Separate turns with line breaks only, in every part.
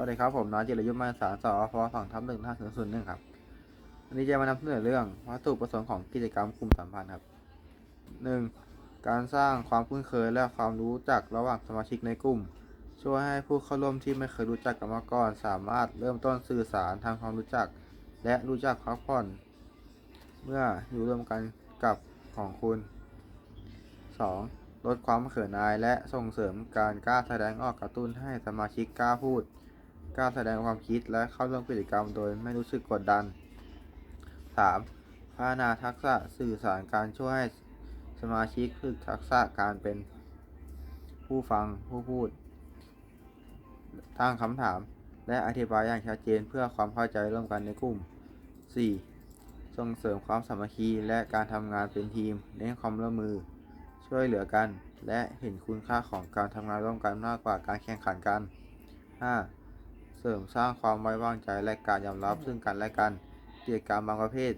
วัสดีครับผมน้อยจิรยุทธ์มาสารสอพสองทับหนึ่งห้าศูนย์ศูนย์หนึ่งครับวันนี้จะมานำเสนอเรื่องวัตถุประสงค์ของกิจกรรมกลุ่มสัมพันธ์ครับหนึ่งการสร้างความคุ้นเคยและความรู้จักระหว่างสมาชิกในกลุ่ม ช่วยให้ผู้เข้าร่วมที่ไม่เคยรู้จักกันมาก่อน สามารถเริ่มต้นสื่อสารทำความรู้จัก และรู้จักพักผ่อน เมื่ออยู่ร่วมกันกับของคุณ 2. ลดความเขินอายและส่งเสริมการกล้าแสดงออกกระตุ้นให้สมาชิกกล้าพูด กล้าแสดงความคิดและเข้าร่วมกิจกรรมโดยไม่รู้สึกกดดัน 3. พัฒนาทักษะสื่อสารการช่วยให้สมาชิกฝึกทักษะการเป็นผู้ฟังผู้พูดตั้งคำถาม และอธิบายอย่างชัดเจนเพื่อความเข้าใจร่วมกันในกลุ่ม 4. ส่งเสริมความสามัคคีและการทำงานเป็นทีมเน้นความร่วมมือ ช่วยเหลือกัน และเห็นคุณค่าของการทำงานร่วมกันมากกว่าการแข่งขันกัน 5. เสริมสร้างความไว้วางใจและการยอมรับซึ่งกันและกันกิจกรรมบางประเภท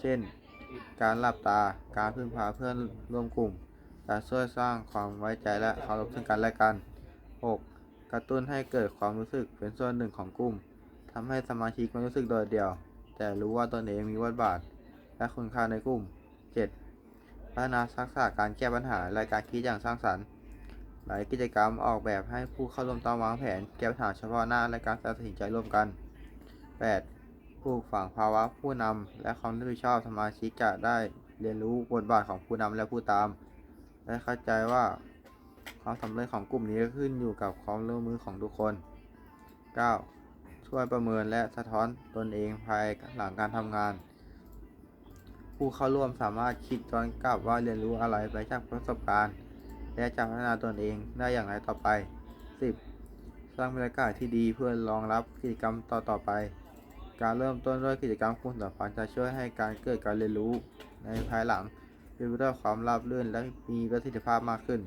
เช่น การหลับตา การพึ่งพาเพื่อนร่วมกลุ่ม จะช่วยสร้างความไว้ใจและเคารพซึ่งกันและกัน 6. กระตุ้นให้เกิดความรู้สึกเป็นส่วนหนึ่งของกลุ่มทำให้สมาชิกไม่รู้สึกโดดเดี่ยว แต่รู้ว่าตนเองมีบทบาท และคุณค่าในกลุ่ม 7. พัฒนาทักษะการแก้ปัญหาและการคิดอย่างสร้างสรรค์ หลายกิจกรรมออกแบบให้ผู้เข้าร่วมต้องวางแผนแก้ปัญหาเฉพาะหน้าและการตัดสินใจร่วมกัน 8. ปลูกฝังภาวะผู้นำและความรับผิดชอบสมาชิกจะได้เรียนรู้บทบาทของผู้นำและผู้ตาม และเข้าใจว่าความสำเร็จของกลุ่มนี้ขึ้นอยู่กับความร่วมมือของทุกคน 9. ช่วยประเมินและสะท้อนตนเองภายหลังการทำงาน ผู้เข้าร่วมสามารถคิดย้อนกลับว่าเรียนรู้อะไรไปจากประสบการณ์ และจะพัฒนาตนเองได้อย่างไรต่อไป 10. สร้างบรรยากาศที่ดีเพื่อรองรับกิจกรรมต่อๆไป การเริ่มต้นด้วยกิจกรรมคุณสัมพันธ์จะช่วยให้การเกิดการเรียนรู้ในภายหลังเป็นไปด้วยความราบรื่นและมีประสิทธิภาพมากขึ้น